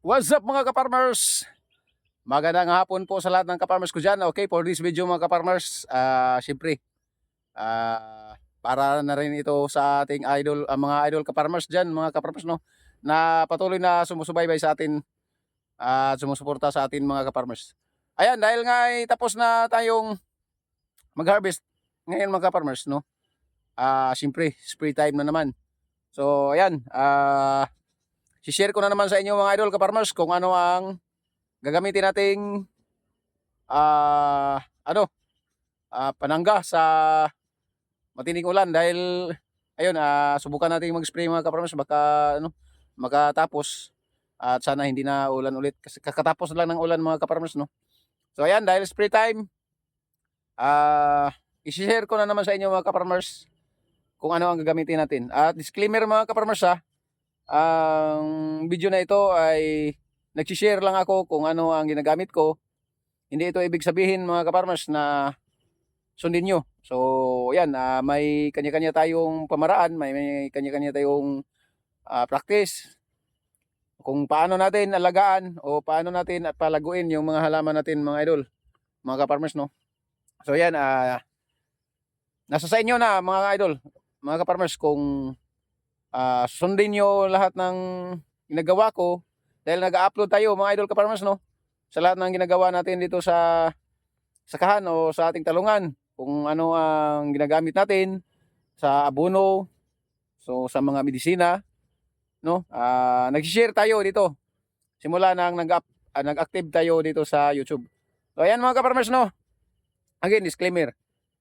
What's up mga kaparmers? Magandang hapon po sa lahat ng kaparmers ko dyan. Okay, for this video mga kaparmers, ah syempre, ah para na rin ito sa ating idol, ah, mga idol kaparmers dyan, mga kaparmers, no? Na patuloy na sumusubaybay sa atin at sumusuporta sa atin mga kaparmers. Ayan, dahil nga ay tapos na tayong mag-harvest ngayon mga kaparmers, no? Ah, syempre, spray time na naman. So, ayan, ah share ko na naman sa inyo mga idol kaparmers kung ano ang gagamitin nating ah ano ah, panangga sa matining ulan dahil ayun ah subukan nating mag-spray mga kaparmers baka ano makatapos at sana hindi na ulan ulit kasi kakatapos lang ng ulan mga kaparmers no. So ayan dahil spray time ah i-share ko na naman sa inyo mga kaparmers kung ano ang gagamitin natin. At disclaimer mga kaparmers ha, ang video na ito ay nagsishare lang ako kung ano ang ginagamit ko. Hindi ito ibig sabihin mga kaparmers na sundin nyo. So, yan, ah, may kanya-kanya tayong pamaraan, may, may kanya-kanya tayong ah, practice. Kung paano natin alagaan o paano natin at palaguin yung mga halaman natin mga idol, mga kaparmers, no? So, yan, ah, nasa sa inyo na mga idol, mga kaparmers, kung ah sundin nyo lahat ng ginagawa ko dahil nag-upload tayo mga idol kaparmers no? Sa lahat ng ginagawa natin dito sa sakahan o sa ating talungan. Kung ano ang ginagamit natin sa abono so sa mga medisina no? Ah nag-share tayo dito. Simula nang nag ah, nag-active tayo dito sa YouTube. So ayan mga kaparmers no? Again disclaimer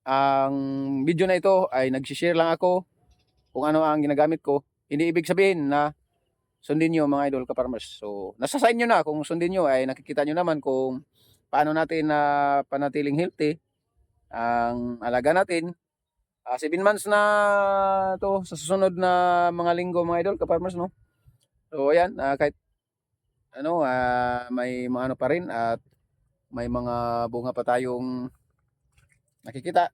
ang video na ito ay nag-share lang ako kung ano ang ginagamit ko, hindi ibig sabihin na sundin nyo mga idol ka-farmers. So, nasa sa inyo na kung sundin nyo ay nakikita nyo naman kung paano natin na panatiling healthy ang alaga natin. 7 months na to sa susunod na mga linggo mga idol ka-farmers no. So, ayan, ah, kahit ano, ah, may mga ano pa rin at may mga bunga pa tayong nakikita.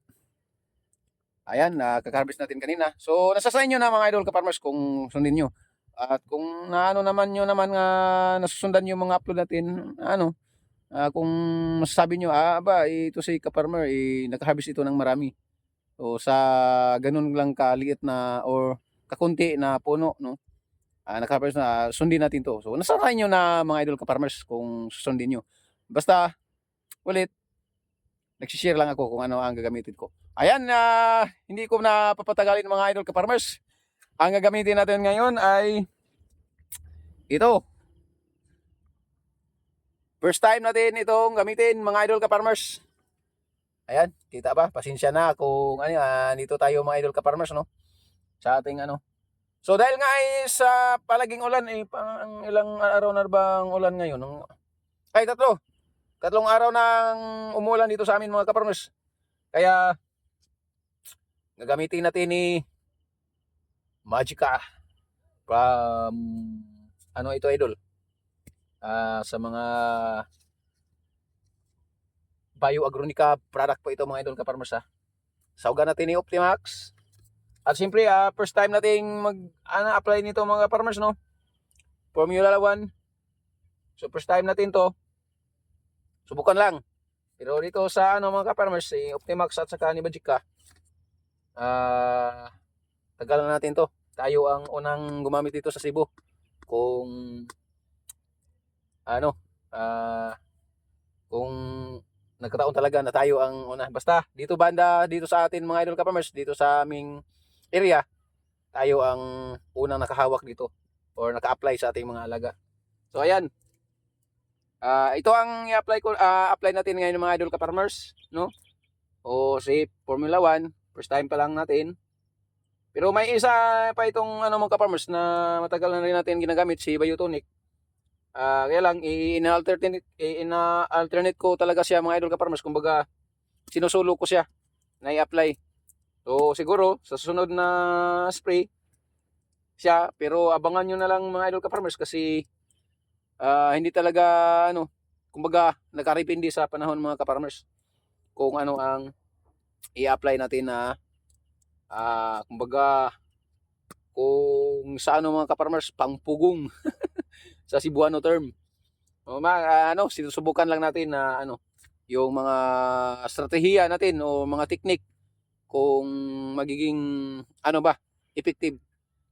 Ayan, uh, kakarbis natin kanina. So, nasa sa inyo na mga idol ka-farmers kung sundin nyo. At kung naano naman nyo naman nga nasusundan yung mga upload natin, ano, ah, kung masasabi nyo, ah, ba, ito si ka-farmer, eh, nakaharvest ito ng marami. So, sa ganun lang kaliit na or kakunti na puno, no? Ah, nakaharvest na, sundin natin to. So, nasa sa inyo na mga idol ka-farmers kung susundin nyo. Basta, ulit, nagsishare lang ako kung ano ang gagamitin ko. Ayan, na hindi ko na papatagalin mga idol ka-farmers. Ang gagamitin natin ngayon ay ito. First time natin itong gamitin mga idol ka-farmers. Ayan, kita ba? Pasensya na kung ano, ah, dito tayo mga idol ka-farmers, no? Sa ating ano. So dahil nga ay sa palaging ulan, eh, pang ilang araw na bang ulan ngayon? Ng- Ay, tatlo. Tatlong araw nang umulan dito sa amin mga ka-farmers. Kaya, gagamitin natin ni Magica from ano ito idol? Ah, sa mga bioagronica product po ito mga idol ka-farmers ha? Saugan natin ni Optimax. At siyempre ah, first time nating mag ano, apply nito mga farmers no? Formula 1 so first time natin to. Subukan lang. Pero dito sa ano mga ka-farmers si Optimax at saka ni Magica ah tagal na natin to. Tayo ang unang gumamit dito sa Cebu. Kung ano, ah kung nagkataon talaga na tayo ang una. Basta dito banda, dito sa atin mga idol ka-farmers, dito sa aming area, tayo ang unang nakahawak dito or naka-apply sa ating mga alaga. So ayan. Ah, ito ang i-apply ko ah, apply natin ngayon mga idol ka-farmers, no? O si Formula 1 First time pa lang natin. Pero may isa pa itong ano mga ka-farmers na matagal na rin natin ginagamit si Biotonic. Ah, kaya lang i-alternate ina-alternate ko talaga siya mga idol ka-farmers kumbaga sinusulo ko siya na i-apply. So siguro sa susunod na spray siya pero abangan nyo na lang mga idol ka-farmers kasi ah, hindi talaga ano kumbaga nakaripindi sa panahon mga ka-farmers kung ano ang i-apply natin na ah kumbaga kung sa ano mga kaparmers pangpugong sa Cebuano term. O, ma, ah, ano, sinusubukan lang natin na ano, yung mga estratehiya natin o mga teknik kung magiging ano ba, effective.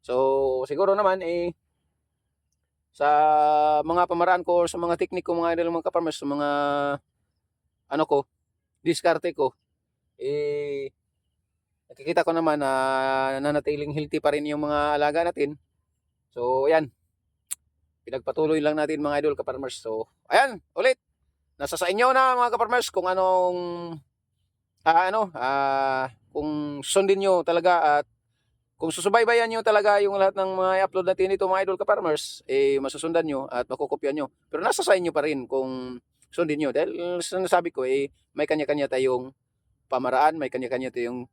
So, siguro naman eh sa mga pamaraan ko or sa mga teknik ko mga idol mga kaparmers, sa mga ano ko, diskarte ko, eh nakikita ko naman na nanatiling healthy pa rin yung mga alaga natin. So, ayan. Pinagpatuloy lang natin mga idol kaparmers. So, ayan, ulit. Nasa sa inyo na mga kaparmers kung anong ah, ano, ah, kung sundin nyo talaga at kung susubaybayan nyo talaga yung lahat ng mga i-upload natin dito mga idol ka-farmers, eh masusundan nyo at makukopyan nyo. Pero nasa sa inyo pa rin kung sundin nyo. Dahil sinasabi ko eh, may kanya-kanya tayong pamaraan, may kanya-kanya tayong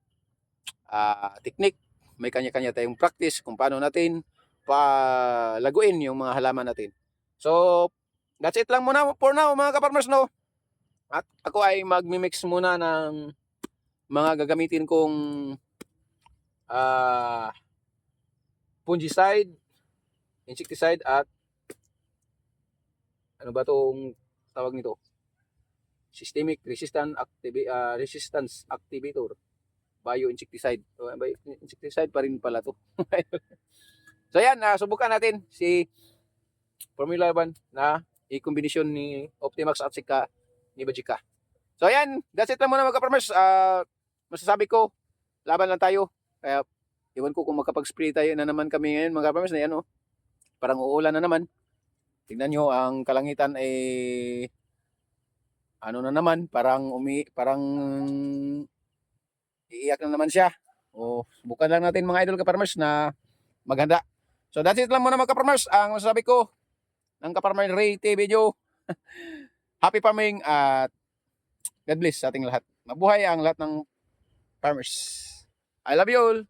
ah, technique, may kanya-kanya tayong practice kung paano natin palaguin yung mga halaman natin. So, that's it lang muna for now mga ka-farmers no. At ako ay magmi-mix muna ng mga gagamitin kong ah fungicide, insecticide at ano ba tong tawag nito? Systemic resistant activi- ah, resistance activator bioinsecticide. So, insecticide pa rin pala to. so yan, ah, subukan natin si Formula 1 na i-kombinasyon ni Optimax at sika ni Bajika. So yan, that's it lang muna mga farmers. Ah, masasabi ko, laban lang tayo. Kaya, iwan ko kung makapag-spray tayo na naman kami ngayon, mga farmers na yan, oh. Parang uulan na naman. Tingnan nyo, ang kalangitan ay ano na naman, parang umi, parang iiyak na naman siya. O, bukan lang natin mga idol ka-farmers na maghanda. So that's it lang muna mga ka-farmers. Ang masasabi ko ng ka-farmer Ray T video. Happy farming at God bless sa ating lahat. Mabuhay ang lahat ng farmers. I love you all.